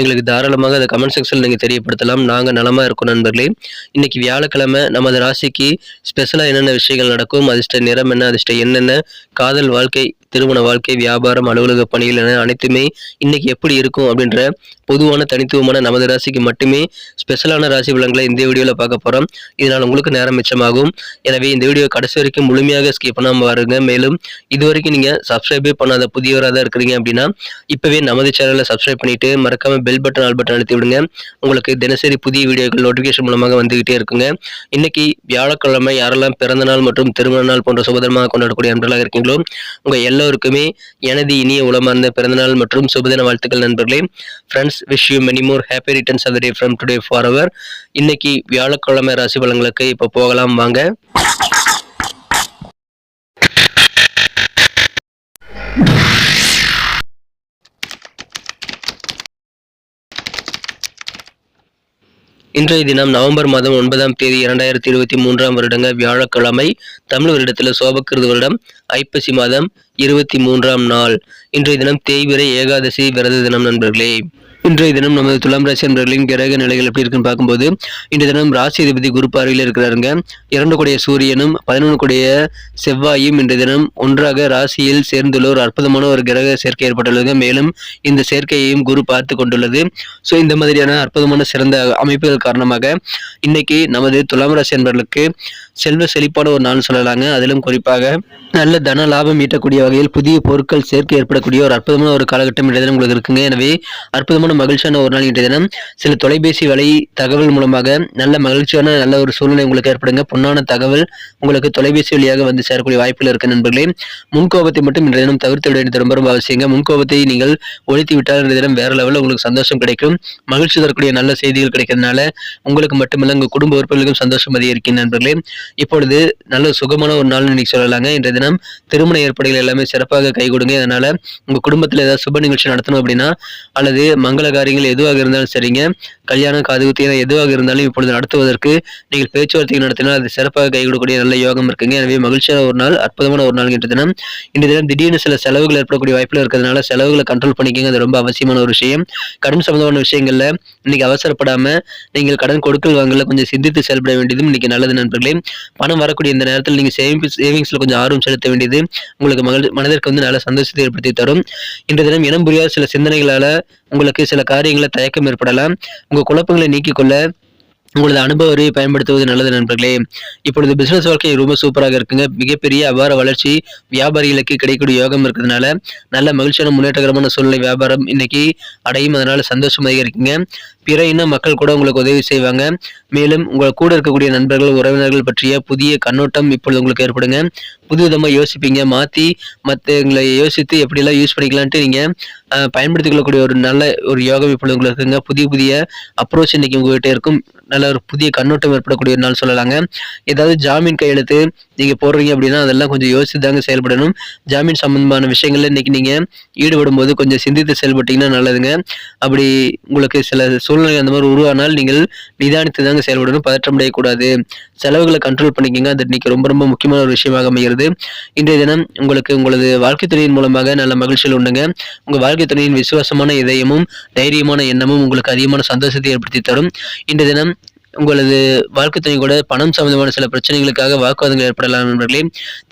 எங்களுக்கு தாராளமாக அதை கமெண்ட் செக்ஷனில் நீங்கள் தெரியப்படுத்தலாம். நாங்கள் நலமாக இருக்கோம் நண்பர்களே. இன்னைக்கு வியாழக்கிழமை நமது ராசிக்கு ஸ்பெஷலாக என்னென்ன விஷயங்கள் நடக்கும்? அதிர்ஷ்ட நிறம் என்ன? அதிர்ஷ்ட என்னென்ன காதல் வாழ்க்கை திருமண வாழ்க்கை வியாபாரம் அலுவலக பணிகள் என அனைத்துமே இன்னைக்கு எப்படி இருக்கும் அப்படின்ற பொதுவான தனித்துவமான நமது ராசிக்கு மட்டுமே ஸ்பெஷலான ராசி பலன்களை இந்த வீடியோவில் பார்க்க போகிறோம் இதனால் உங்களுக்கு நேரம் மிச்சமாகும். எனவே இந்த வீடியோ கடைசி வரைக்கும் முழுமையாக ஸ்கிப் பண்ணாமல் பாருங்க மேலும் இது வரைக்கும் நீங்கள் சப்ஸ்கிரைபே பண்ணாத புதியவராக தான் இருக்கிறீங்க அப்படின்னா இப்போவே நமது சேனலை சப்ஸ்கிரைப் பண்ணிவிட்டு மறக்காமல் பெல் பட்டன் ஆல் பட்டன் அழுத்தி விடுங்க. உங்களுக்கு தினசரி புதிய வீடியோக்கள் நோட்டிஃபிகேஷன் மூலமாக வந்துகிட்டே இருக்குங்க. இன்னைக்கு வியாழக்கிழமை யாரெல்லாம் பிறந்த நாள் மற்றும் திருமண நாள் போன்ற சுபதனமாக கொண்டாடக்கூடிய அன்பர்களாக இருக்கீங்களோ உங்க எல்லோருக்குமே எனது இனிய உளமார்ந்த பிறந்தநாள் மற்றும் சுபதின வாழ்த்துக்கள் நண்பர்களே. Friends wish you many more happy returns of day from today for our இன்னைக்கு வியாழக்கிழமை ராசி பலங்களுக்கு இப்போ போகலாம் வாங்க. இன்றைய தினம் நவம்பர் மாதம் ஒன்பதாம் தேதி இரண்டாயிரத்தி இருபத்தி மூன்றாம் வருடங்க வியாழக்கிழமை தமிழ் வருடத்தில் சோபக்கிருது வருடம் ஐப்பசி மாதம் இருபத்தி மூன்றாம் நாள். இன்றைய தினம் தேய்விரை ஏகாதசி விரத தினம் நண்பர்களே. இன்றைய தினம் நமது துலாம் ராசி நண்பர்களின் கிரக நிலைகள் எப்படி இருக்குன்னு பார்க்கும்போது இன்றைய தினம் ராசி அதிபதி குரு பார்வையில் இருக்கிறாருங்க. இரண்டு கூடிய சூரியனும் பதினொன்று கூடிய செவ்வாயும் இன்றைய தினம் ஒன்றாக ராசியில் சேர்ந்துள்ள ஒரு அற்புதமான ஒரு கிரக சேர்க்கை ஏற்பட்டுள்ளது மேலும் இந்த சேர்க்கையையும் குரு பார்த்து கொண்டுள்ளது. ஸோ இந்த மாதிரியான அற்புதமான சிறந்த அமைப்புகள் காரணமாக இன்னைக்கு நமது துலாம் ராசி நண்பர்களுக்கு செல்வ செழிப்பான ஒரு நாள் சொல்லலாங்க. அதிலும் குறிப்பாக நல்ல தன லாபம் ஈட்டக்கூடிய வகையில் புதிய பொருட்கள் சேர்க்கை ஏற்படக்கூடிய ஒரு அற்புதமான ஒரு காலகட்டம் இன்றைய தினம் உங்களுக்கு இருக்குங்க. எனவே அற்புதமான மகிழ்ச்சியான ஒரு நாள் இன்றைய தினம். சில தொலைபேசி வலை தகவல் மூலமாக நல்ல மகிழ்ச்சியான நல்ல ஒரு சூழ்நிலை உங்களுக்கு ஏற்படுங்க. பொன்னான தகவல் உங்களுக்கு தொலைபேசி வழியாக வந்து சேரக்கூடிய வாய்ப்புகள் இருக்கு நண்பர்களே. முன்கோபத்தை மட்டும் இன்றைய தினம் தவிர்த்து விட வேண்டியது ரொம்ப ரொம்ப அவசியங்க. முன்கோபத்தை நீங்கள் ஒழித்து விட்டால் இன்றைய தினம் வேற லெவலில் உங்களுக்கு சந்தோஷம் கிடைக்கும். மகிழ்ச்சி தரக்கூடிய நல்ல செய்திகள் கிடைக்கிறதுனால உங்களுக்கு மட்டுமல்ல உங்கள் குடும்ப உறுப்பினர்களுக்கும் சந்தோஷம் அதிகரிக்கும் நண்பர்களே. இப்பொழுது நல்ல சுகமான ஒரு நாள் இன்னைக்கு சொல்லலாங்க. இன்றைய தினம் திருமண ஏற்பாடுகள் எல்லாமே சிறப்பாக கை கொடுங்க. அதனால உங்க குடும்பத்தில் ஏதாவது சுப நிகழ்ச்சி நடத்தணும் அப்படின்னா அல்லது மங்கள காரியங்கள் எதுவாக இருந்தாலும் சரிங்க. கல்யாணம் காதுகுத்தி எதுவாக இருந்தாலும் இப்பொழுது நடத்துவதற்கு நீங்கள் பேச்சுவார்த்தை நடத்தினால் அது சிறப்பாக கை நல்ல யோகம் இருக்குங்க. எனவே மகிழ்ச்சியான ஒரு நாள் அற்புதமான ஒரு நாள் இன்றைய தினம். இந்த தினம் திடீர்னு சில செலவுகள் ஏற்படக்கூடிய வாய்ப்பில் இருக்கிறதுனால செலவுகளை கண்ட்ரோல் பண்ணிக்கங்க. அது ரொம்ப அவசியமான ஒரு விஷயம். கடன் சம்பந்தமான விஷயங்கள்ல இன்னைக்கு அவசரப்படாம நீங்கள் கடன் கொடுக்கல் வாங்கல கொஞ்சம் சிந்தித்து செயல்பட வேண்டியதும் இன்னைக்கு நல்லது நண்பர்களே. பணம் வரக்கூடிய இந்த நேரத்தில் நீங்கள் சேவிங் சேவிங்ஸ்ல கொஞ்சம் ஆர்வம் செலுத்த வேண்டியது உங்களுக்கு மகள் மனதிற்கு வந்து நல்ல சந்தோஷத்தை ஏற்படுத்தி தரும். இன்றைய தினம் இனம் புரியாத சில சிந்தனைகளால உங்களுக்கு சில காரியங்களில் தயக்கம் ஏற்படலாம். உங்கள் குழப்பங்களை நீக்கிக்கொள்ள உங்களது அனுபவ அறிவை பயன்படுத்துவது நல்லது நண்பர்களே. இப்பொழுது பிசினஸ் வாழ்க்கை ரொம்ப சூப்பராக இருக்குங்க. மிகப்பெரிய அபார வளர்ச்சி வியாபாரிகளுக்கு கிடைக்கக்கூடிய யோகம் இருக்கிறதுனால நல்ல மகிழ்ச்சியான முன்னேற்றகரமான சூழ்நிலை வியாபாரம் இன்னைக்கு அடையும். அதனால சந்தோஷமாக இருக்குங்க பிற இன மக்கள் கூட உங்களுக்கு உதவி செய்வாங்க. மேலும் உங்கள் கூட இருக்கக்கூடிய நண்பர்கள் உறவினர்கள் பற்றிய புதிய கண்ணோட்டம் இப்பொழுது உங்களுக்கு ஏற்படுங்க. புது விதமாக யோசிப்பீங்க. மாற்றி மற்றவங்களை யோசித்து எப்படிலாம் யூஸ் பண்ணிக்கலான்ட்டு நீங்கள் பயன்படுத்திக் கொள்ளக்கூடிய ஒரு நல்ல ஒரு யோகம் இப்பொழுது உங்களுக்கு இருக்குங்க புதிய புதிய அப்ரோச் இன்னைக்கு உங்கள்கிட்ட இருக்கும். நல்ல ஒரு புதிய கண்ணோட்டம் ஏற்படக்கூடிய நாள் சொல்லலாங்க. ஏதாவது ஜாமீன் கையெழுத்து நீங்கள் போடுறீங்க அப்படின்னா அதெல்லாம் கொஞ்சம் யோசித்து தாங்க செயல்படணும். ஜாமீன் சம்பந்தமான விஷயங்கள்ல இன்னைக்கு நீங்கள் ஈடுபடும் போது கொஞ்சம் சிந்தித்து செயல்பட்டீங்கன்னா நல்லதுங்க. அப்படி உங்களுக்கு சில சூழ்நிலை அந்த மாதிரி உருவானால் நீங்கள் நிதானித்து தாங்க செயல்படணும். பதற்றம் அடையக்கூடாது. செலவுகளை கண்ட்ரோல் பண்ணிக்கோங்க. அது இன்னைக்கு ரொம்ப ரொம்ப முக்கியமான ஒரு விஷயமாக அமைகிறது. இன்றைய தினம் உங்களுக்கு உங்களது வாழ்க்கை துறையின் மூலமாக நல்ல மகிழ்ச்சியில் உண்டுங்க. உங்க வாழ்க்கை துணையின் விசுவாசமான இதயமும் தைரியமான எண்ணமும் உங்களுக்கு அதிகமான சந்தோஷத்தை ஏற்படுத்தி தரும். இன்றைய தினம் உங்களது வாழ்க்கை துணை கூட பணம் சம்பந்தமான சில பிரச்சனைகளுக்காக வாக்குவாதங்கள் ஏற்படலாம் நண்பர்களே.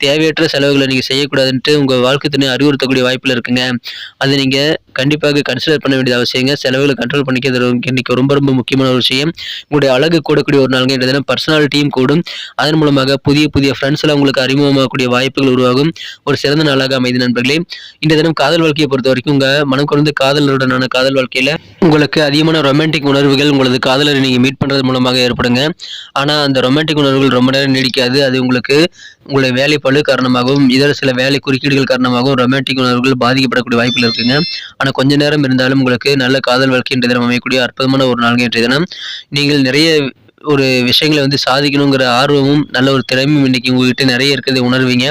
தேவையற்ற செலவுகளை நீங்கள் செய்யக்கூடாதுன்ட்டு உங்கள் வாழ்க்கை துணை அறிவுறுத்தக்கூடிய வாய்ப்பில் இருக்குங்க. அதை நீங்கள் கண்டிப்பாக கன்சிடர் பண்ண வேண்டியது அவசியங்க. செலவுகளை கண்ட்ரோல் பண்ணிக்கிறது இன்னைக்கு ரொம்ப ரொம்ப முக்கியமான ஒரு விஷயம். உங்களுடைய அழகு கூடக்கூடிய ஒரு நாளுங்க. இந்த தினம் பர்சனாலிட்டியும் கூடும். அதன் மூலமாக புதிய புதிய ஃப்ரெண்ட்ஸ்லாம் உங்களுக்கு அறிமுகமாகக்கூடிய வாய்ப்புகள் உருவாகும். ஒரு சிறந்த நாளாக அமைதி நண்பர்களே. இந்த தினம் காதல் வாழ்க்கையை பொறுத்த வரைக்கும் உங்கள் மனம் குறைந்து காதலருடனான காதல் வாழ்க்கையில் உங்களுக்கு அதிகமான ரொமான்டிக் உணர்வுகள் உங்களது காதலரை நீங்கள் மீட் பண்ணுறது மூலமாக ஏற்படுங்க. ஆனால் அந்த ரொமான்டிக் உணர்வுகள் ரொம்ப நேரம் நீடிக்காது. அது உங்களுக்கு உங்களுடைய வேலை பழு காரணமாகவும் இதர சில வேலை குறுக்கீடுகள் காரணமாகவும் ரொமான்டிக் உணர்வுகள் பாதிக்கப்படக்கூடிய வாய்ப்புகள் இருக்குங்க. ஆனால் கொஞ்ச நேரம் இருந்தாலும் உங்களுக்கு நல்ல காதல் வாழ்க்கை இன்றைய தினம் அமையக்கூடிய அற்புதமான ஒரு நாள் இன்றைய தினம். நீங்கள் நிறைய ஒரு விஷயங்களை வந்து சாதிக்கணுங்கிற ஆர்வமும் நல்ல ஒரு திறமையும் இன்றைக்கி உங்கள்கிட்ட நிறைய இருக்கிறதை உணர்வீங்க.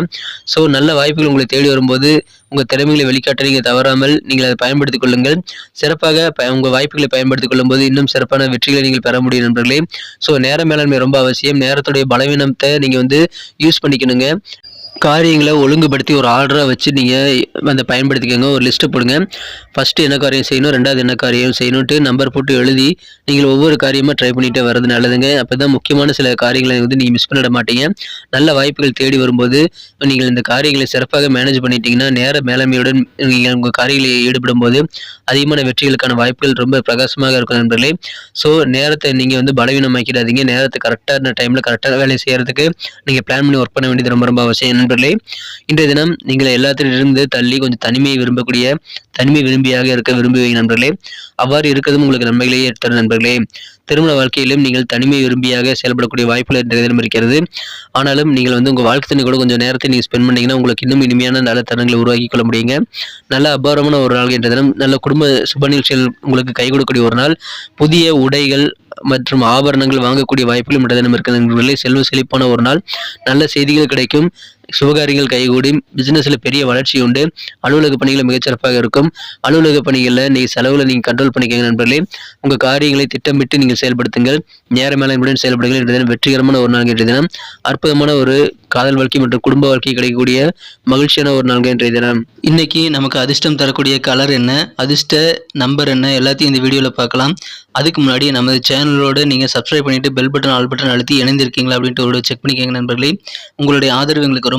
ஸோ நல்ல வாய்ப்புகள் உங்களை தேடி வரும்போது உங்கள் திறமைகளை வெளிக்காட்ட நீங்கள் தவறாமல் நீங்கள் அதை பயன்படுத்திக் கொள்ளுங்கள். சிறப்பாக ப உங்கள் வாய்ப்புகளை பயன்படுத்திக் கொள்ளும்போது இன்னும் சிறப்பான வெற்றிகளை நீங்கள் பெற முடியும் நண்பர்களே. ஸோ நேர மேலாண்மை ரொம்ப அவசியம். நேரத்துடைய பலவீனத்தை நீங்கள் வந்து யூஸ் பண்ணிக்கணுங்க. காரியங்களை ஒழுங்குபடுத்தி ஒரு ஆர்டராக வச்சு நீங்கள் அந்த பயன்படுத்திக்கோங்க. ஒரு லிஸ்ட்டு போடுங்க. ஃபஸ்ட்டு என்ன காரியம் செய்யணும்? ரெண்டாவது என்ன காரியம் செய்யணுன்ட்டு நம்பர் போட்டு எழுதி நீங்கள் ஒவ்வொரு காரியமாக ட்ரை பண்ணிட்டு வர்றது நல்லதுங்க. அப்போ தான் முக்கியமான சில காரியங்களை வந்து நீங்கள் மிஸ் பண்ணிட மாட்டீங்க. நல்ல வாய்ப்புகள் தேடி வரும்போது நீங்கள் இந்த காரியங்களை சிறப்பாக மேனேஜ் பண்ணிட்டீங்கன்னா நேர மேலாண்மையுடன் நீங்கள் உங்கள் காரியங்களில் ஈடுபடும் போது அதிகமான வெற்றிகளுக்கான வாய்ப்புகள் ரொம்ப பிரகாசமாக இருக்கும் நண்பர்களே. ஸோ நேரத்தை நீங்கள் வந்து பலவீனமாக்கிடாதீங்க. நேரத்தை கரெக்டான டைமில் கரெக்டான வேலையை செய்கிறதுக்கு நீங்கள் பிளான் பண்ணி ஒர்க் பண்ண வேண்டியது ரொம்ப ரொம்ப அவசியம். நண்பர்களே இன்றைய தினம் நீங்கள் எல்லாத்திலிருந்து தள்ளி கொஞ்சம் தனிமையை விரும்பக்கூடிய தனிமை விரும்பியாக இருக்க விரும்புவீங்க நண்பர்களே. அவ்வாறு இருக்கிறதும் உங்களுக்கு நன்மைகளையே தரும் நண்பர்களே. திருமண வாழ்க்கையிலும் நீங்கள் தனிமை விரும்பியாக செயல்படக்கூடிய வாய்ப்புகள் இன்றைய தினம் இருக்கிறது. ஆனாலும் நீங்கள் வந்து உங்கள் வாழ்க்கை தண்ணி கூட கொஞ்சம் நேரத்தை நீங்கள் ஸ்பெண்ட் பண்ணீங்கன்னா உங்களுக்கு இன்னும் இனிமையான நல்ல தருணங்களை உருவாக்கி கொள்ள முடியுங்க. நல்ல அபாரமான ஒரு நாள் என்ற தினம் நல்ல குடும்ப சுப நிகழ்ச்சிகள் உங்களுக்கு கை கொடுக்கக்கூடிய ஒரு நாள். புதிய உடைகள் மற்றும் ஆபரணங்கள் வாங்கக்கூடிய வாய்ப்புகளும் இன்றைய தினம் இருக்கிறது செல்வ செழிப்பான ஒரு நாள். நல்ல செய்திகள் கிடைக்கும். சுபகாரியங்கள் கைகூடி பிசினஸ்ல பெரிய வளர்ச்சி உண்டு. அலுவலக பணிகள் மிகச்சிறப்பாக இருக்கும். அலுவலக பணிகளில் நீங்கள் செலவில் நீங்கள் கண்ட்ரோல் பண்ணிக்கங்க நண்பர்களே. உங்கள் காரியங்களை திட்டமிட்டு நீங்கள் செயல்படுத்துங்கள். நேர மேலாண்மையுடன் செயல்படுங்கள். இன்றைய தினம் வெற்றிகரமான ஒரு நாள் இன்றைய தினம். அற்புதமான ஒரு காதல் வாழ்க்கை மற்றும் குடும்ப வாழ்க்கை கிடைக்கக்கூடிய மகிழ்ச்சியான ஒரு நாள் இன்றைய தினம். இன்னைக்கு நமக்கு அதிர்ஷ்டம் தரக்கூடிய கலர் என்ன? அதிர்ஷ்ட நம்பர் என்ன? எல்லாத்தையும் இந்த வீடியோவில் பார்க்கலாம். அதுக்கு முன்னாடி நமது சேனலோட நீங்கள் சப்ஸ்கிரைப் பண்ணிட்டு பெல் பட்டன் ஆல் பட்டன் அழுத்தி இணைந்திருக்கீங்களா அப்படின்ட்டு ஒரு செக் பண்ணிக்கோங்க நண்பர்களே. உங்களுடைய ஆதரவு எங்களுக்கு ரொம்ப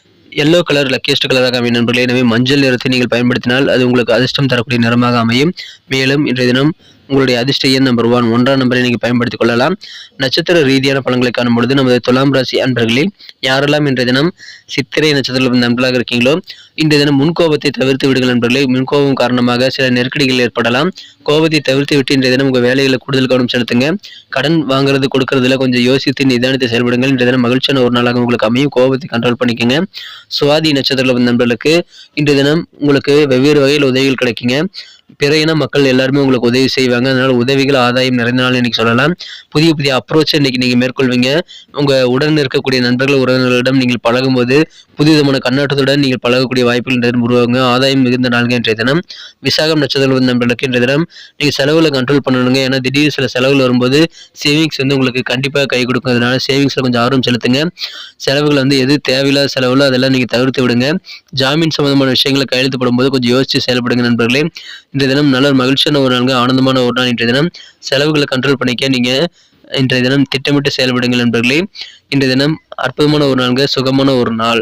எல்லோ கலர் லக்கியஸ்ட் கலராக அமையும் நண்பர்களே. எனவே மஞ்சள் நிறத்தை நீங்கள் பயன்படுத்தினால் அது உங்களுக்கு அதிர்ஷ்டம் தரக்கூடிய நிறமாக அமையும். மேலும் இன்றைய தினம் உங்களுடைய அதிர்ஷ்ட எண் நம்பர் ஒன் ஒன்றாம் நம்பரை நீங்கள் பயன்படுத்திக் கொள்ளலாம். நட்சத்திர ரீதியான பலன்களை காணும் பொழுது நமது துலாம் ராசி அன்பர்களே யாரெல்லாம் இன்றைய தினம் சித்திரை நட்சத்திரத்தில் நண்பர்களாக இருக்கீங்களோ இன்றைய தினம் முன்கோபத்தை தவிர்த்து விடுங்கள் நண்பர்களே முன்கோபம் காரணமாக சில நெருக்கடிகள் ஏற்படலாம். கோபத்தை தவிர்த்து விட்டு இன்றைய தினம் உங்கள் வேலைகளை கூடுதல் கவனம் செலுத்துங்க. கடன் வாங்குறது கொடுக்கறதுல கொஞ்சம் யோசித்து நிதானத்தை செயல்படுங்கள். இன்றைய தினம் மகிழ்ச்சியான ஒரு நாளாக உங்களுக்கு அமையும். கோபத்தை கண்ட்ரோல் பண்ணிக்கோங்க. சுவாதி நட்சத்திரத்தில் நண்பர்களுக்கு இன்றைய தினம் உங்களுக்கு வெவ்வேறு வகையில் உதவிகள் கிடைக்குங்க. பிற இன மக்கள் எல்லாருமே உங்களுக்கு உதவி செய்வாங்க. அதனால உதவிகள் ஆதாயம் நிறைந்த நாள் இன்னைக்கு சொல்லலாம். புதிய புதிய அப்ரோச்சை இன்னைக்கு நீங்க மேற்கொள்வீங்க. உங்க உடன் இருக்கக்கூடிய நண்பர்கள் உறவினர்களிடம் நீங்கள் பழகும்போது புதிய விதமான கண்ணாட்டத்துடன் நீங்கள் பழகக்கூடிய வாய்ப்புகள் இன்றைய உருவாங்க ஆதாயம் மிகுந்த நாள்கள் இன்றைய தினம். விசாகம் நட்சத்திரம் நண்பர்களுக்கு இன்றைய தினம் நீங்க செலவுல கண்ட்ரோல் பண்ணணுங்க. ஏன்னா திடீர் சில செலவுகள் வரும்போது சேவிங்ஸ் வந்து உங்களுக்கு கண்டிப்பாக கை கொடுக்கும். அதனால சேவிங்ஸ்ல கொஞ்சம் ஆர்வம் செலுத்துங்க. செலவுகள் வந்து எது தேவையில்லாத செலவுல அதெல்லாம் நீங்க தவிர்த்து விடுங்க. ஜாமீன் சம்பந்தமான விஷயங்களை கையெழுத்து போடும்போது கொஞ்சம் யோசிச்சு செயல்படுங்க நண்பர்களே. இன்றைய தினம் நல்ல ஒரு மகிழ்ச்சியான ஒரு நாள் ஆனந்தமான ஒரு நாள் இன்றைய தினம். செலவுகளை கண்ட்ரோல் பண்ணிக்க நீங்க இன்றைய தினம் திட்டமிட்டு செயல்படுங்கள் நண்பர்களே. இன்றைய தினம் அற்புதமான ஒரு நாள்ங்க சுகமான ஒரு நாள்.